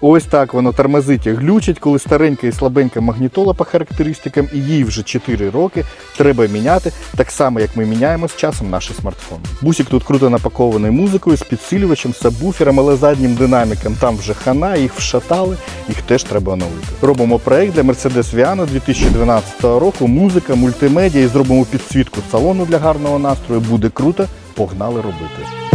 Ось так воно тормозить і глючить, коли старенька і слабенька магнітола по характеристикам, і їй вже 4 роки треба міняти, так само як ми міняємо з часом наші смартфони. Бусик тут круто напакований музикою з підсилювачем, сабвуфером, але заднім динаміком там вже хана, їх вшатали, їх теж треба оновити. Робимо проект для Mercedes Viano 2012 року. Музика, мультимедіа і зробимо підсвітку салону для гарного настрою. Буде круто. Погнали робити.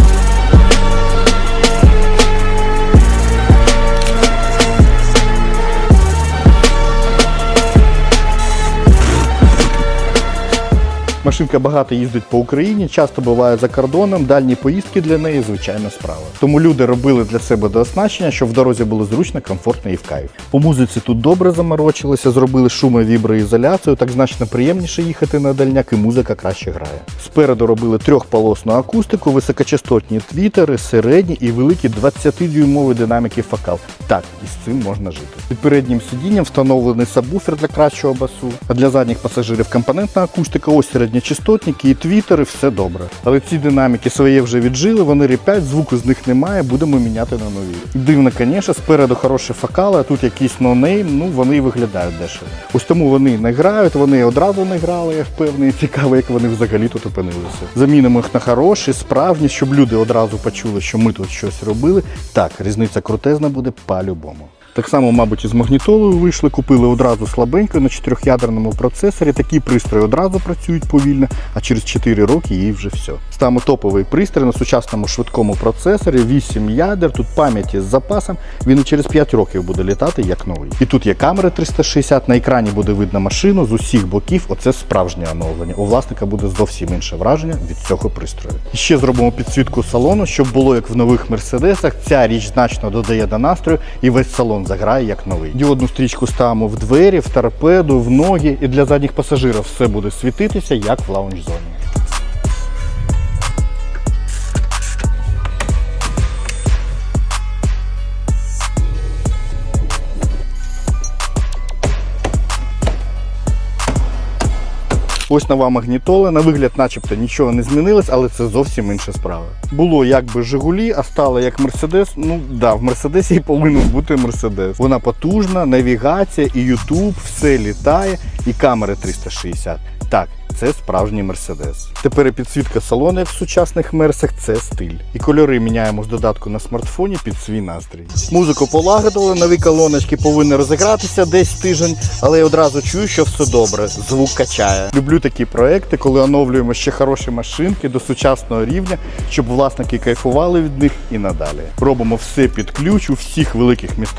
Машинка багато їздить по Україні, часто буває за кордоном, дальні поїздки для неї звичайна справа. Тому люди робили для себе дооснащення, щоб в дорозі було зручно, комфортно і в кайф. По музиці тут добре заморочилися, зробили шумовіброізоляцію, так значно приємніше їхати на дальняк, і музика краще грає. Спереду робили трьохполосну акустику, високочастотні твітери, середні і великі 20-дюймові динаміки фокал. Так, із цим можна жити. Під переднім сидінням встановлений сабвуфер для кращого басу, а для задніх пасажирів компонентна акустика, ось середньочастотники і твітери, все добре. Але ці динаміки своє вже віджили, вони ріпять, звуку з них немає, будемо міняти на нові. Дивно, звісно, спереду хороші фокали, а тут якийсь нонейм, ну вони виглядають дешево. Ось тому вони не грають, вони одразу не грали, я впевнений. Цікаво, як вони взагалі тут опинилися. Замінимо їх на хороші, справжні, щоб люди одразу почули, що ми тут щось робили. Так, різниця крутезна буде по-любому. Так само, мабуть, із магнітолою вийшли, купили одразу слабенько на чотирьохядерному процесорі. Такі пристрої одразу працюють повільно, а через 4 роки їй вже все. Ставимо топовий пристрій на сучасному швидкому процесорі, 8 ядер, тут пам'яті з запасом. Він і через 5 років буде літати як новий. І тут є камера 360, на екрані буде видно машину з усіх боків. Оце справжнє оновлення. У власника буде зовсім інше враження від цього пристрою. І ще зробимо підсвітку салону, щоб було як в нових мерседесах. Ця річ значно додає до настрою, і весь салон заграє як новий. Діодну стрічку ставимо в двері, в торпеду, в ноги, і для задніх пасажирів все буде світитися, як в лаунж-зоні. Ось нова магнітола. На вигляд, начебто, нічого не змінилось, але це зовсім інша справа. Було якби Жигулі, а стало як Мерседес. Ну да, в Мерседесі і повинен бути Мерседес. Вона потужна, навігація, і Ютуб, все літає, і камери 360. Так, це справжній Мерседес. Тепер і підсвітка салону, в сучасних мерсах, це стиль. І кольори міняємо з додатку на смартфоні під свій настрій. Музику полагодили, нові колоночки повинні розігратися десь тиждень, але я одразу чую, що все добре. Звук качає. Люблю такі проекти, коли оновлюємо ще хороші машинки до сучасного рівня, щоб власники кайфували від них і надалі. Робимо все під ключ у всіх великих містах.